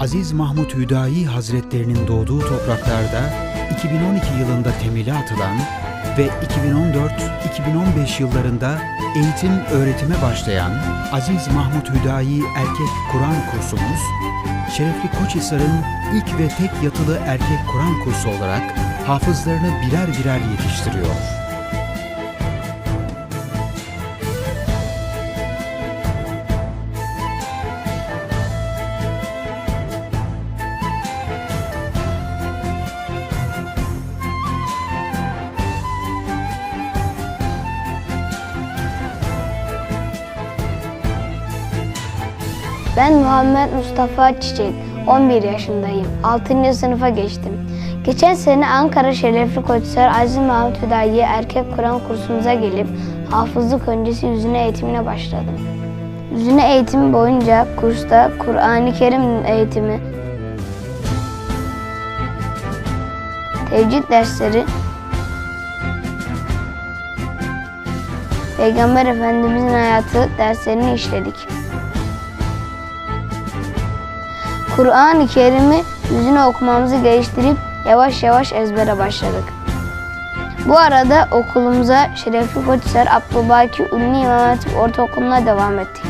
Aziz Mahmut Hüdayi Hazretlerinin doğduğu topraklarda 2012 yılında temeli atılan ve 2014-2015 yıllarında eğitim öğretime başlayan Aziz Mahmut Hüdayi Erkek Kur'an kursumuz, Şerefli Koçhisar'ın ilk ve tek yatılı erkek Kur'an kursu olarak hafızlarını birer birer yetiştiriyor. Ben Muhammed Mustafa Çiçek, 11 yaşındayım. 6. sınıfa geçtim. Geçen sene Ankara Şerefli Koçhisar Aziz Mahmut Hüdayi Erkek Kur'an kursumuza gelip hafızlık öncesi yüzüne eğitimine başladım. Yüzüne eğitimi boyunca kursta Kur'an-ı Kerim eğitimi, tevcid dersleri, Peygamber Efendimizin hayatı derslerini işledik. Kur'an-ı Kerim'i yüzüne okumamızı geliştirip yavaş yavaş ezbere başladık. Bu arada okulumuza Şerefli Koçhisar Abdülbaki Ünlü İmam Hatip Ortaokulu'na devam ettik.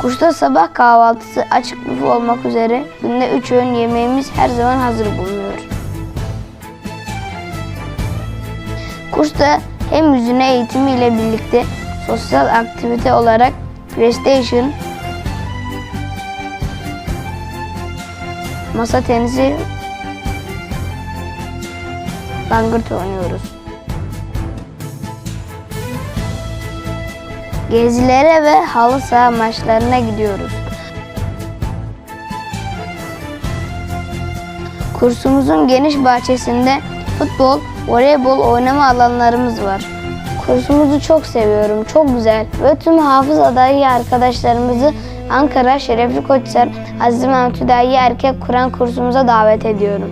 Kursta sabah kahvaltısı açık büfe olmak üzere günde 3 öğün yemeğimiz her zaman hazır bulunuyor. Kursta hem yüzüne eğitimi ile birlikte sosyal aktivite olarak PlayStation, masa tenisi, langırt oynuyoruz. Gezilere ve halı saha maçlarına gidiyoruz. Kursumuzun geniş bahçesinde futbol, voleybol oynama alanlarımız var. Kursumuzu çok seviyorum, çok güzel ve tüm hafız adayı arkadaşlarımızı Ankara Şerefli Koçhisar Aziz Mahmut Hüdayi Erkek Kur'an kursumuza davet ediyorum.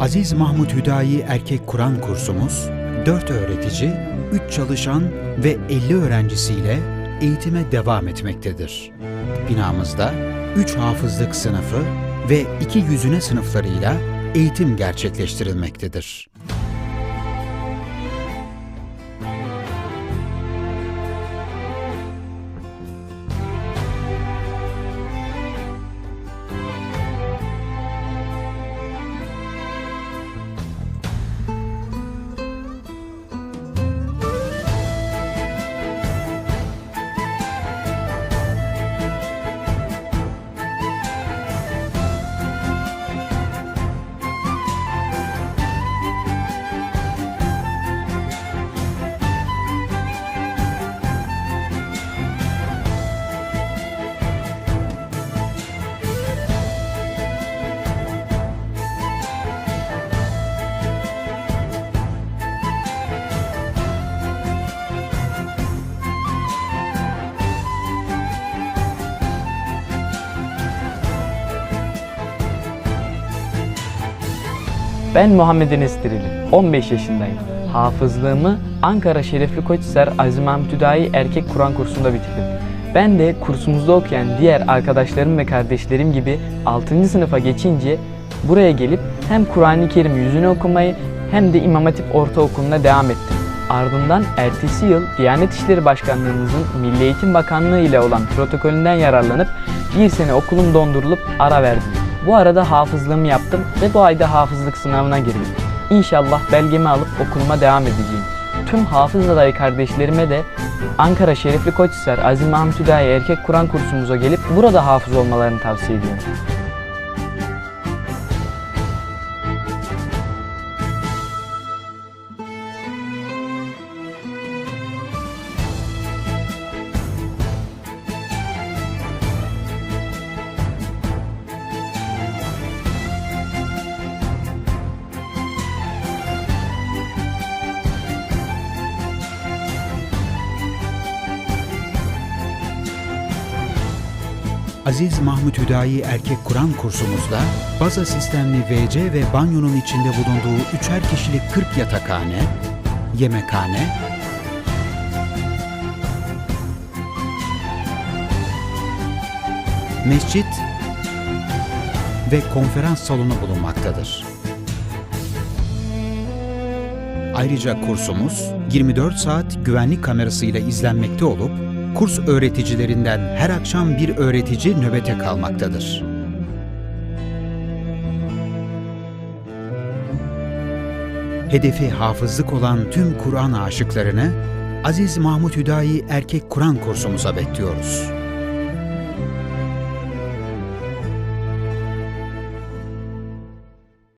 Aziz Mahmut Hüdayi Erkek Kur'an kursumuz 4 öğretici, 3 çalışan ve 50 öğrencisiyle eğitime devam etmektedir. Binamızda 3 hafızlık sınıfı ve 2 yüzüne sınıflarıyla eğitim gerçekleştirilmektedir. Ben Muhammed Enes Dirili, 15 yaşındayım. Hafızlığımı Ankara Şerefli Koçhisar Aziz Mahmut Hüdayi Erkek Kur'an kursunda bitirdim. Ben de kursumuzda okuyan diğer arkadaşlarım ve kardeşlerim gibi 6. sınıfa geçince buraya gelip hem Kur'an-ı Kerim yüzünü okumayı hem de İmam Hatip Ortaokulu'na devam ettim. Ardından ertesi yıl Diyanet İşleri Başkanlığımızın Milli Eğitim Bakanlığı ile olan protokolünden yararlanıp bir sene okulum dondurulup ara verdim. Bu arada hafızlığımı yaptım ve bu ayda hafızlık sınavına girdim. İnşallah belgemi alıp okuluma devam edeceğim. Tüm hafız adayı kardeşlerime de Ankara Şerefli Koçhisar Aziz Mahmut Hüdayi Erkek Kur'an kursumuza gelip burada hafız olmalarını tavsiye ediyorum. Aziz Mahmut Hüdayi Erkek Kur'an kursumuzda baza sistemli WC ve banyonun içinde bulunduğu üçer kişilik 40 yatakhane, yemekhane, mescit ve konferans salonu bulunmaktadır. Ayrıca kursumuz 24 saat güvenlik kamerasıyla izlenmekte olup kurs öğreticilerinden her akşam bir öğretici nöbete kalmaktadır. Hedefi hafızlık olan tüm Kur'an aşıklarını Aziz Mahmut Hüdayi Erkek Kur'an kursumuza bekliyoruz.